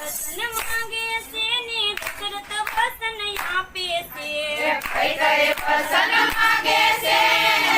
વચન માંગે છે ને દશરથ વસન આપે છે. છે.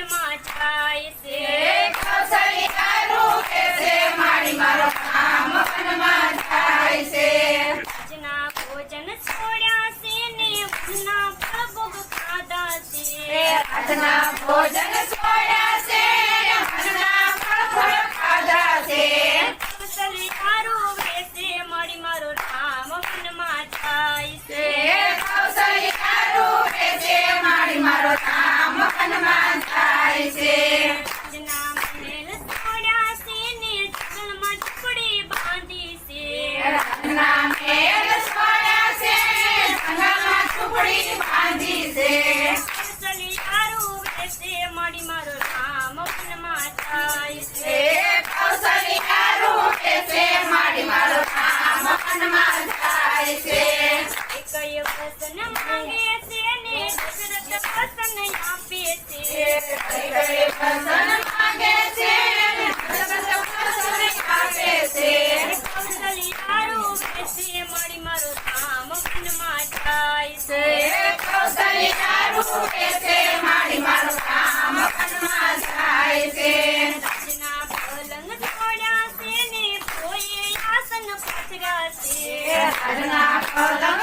મનમાં જાય છે કૌશલ્યાનું કે છે મારી મારો કામ ભોજન છોડ્યા છે મારો નામ મનમાં થાય છે. કૌશલ્યા રૂપે છે મળી મારો છે. કયો પ્રશ્ન માંગે છે ને છે. મારી મારો નામ મકાનમાં જાય છે આજના પલંગ છોડ્યા છે ને કોઈ આસન પથરા છે. આજના પલંગ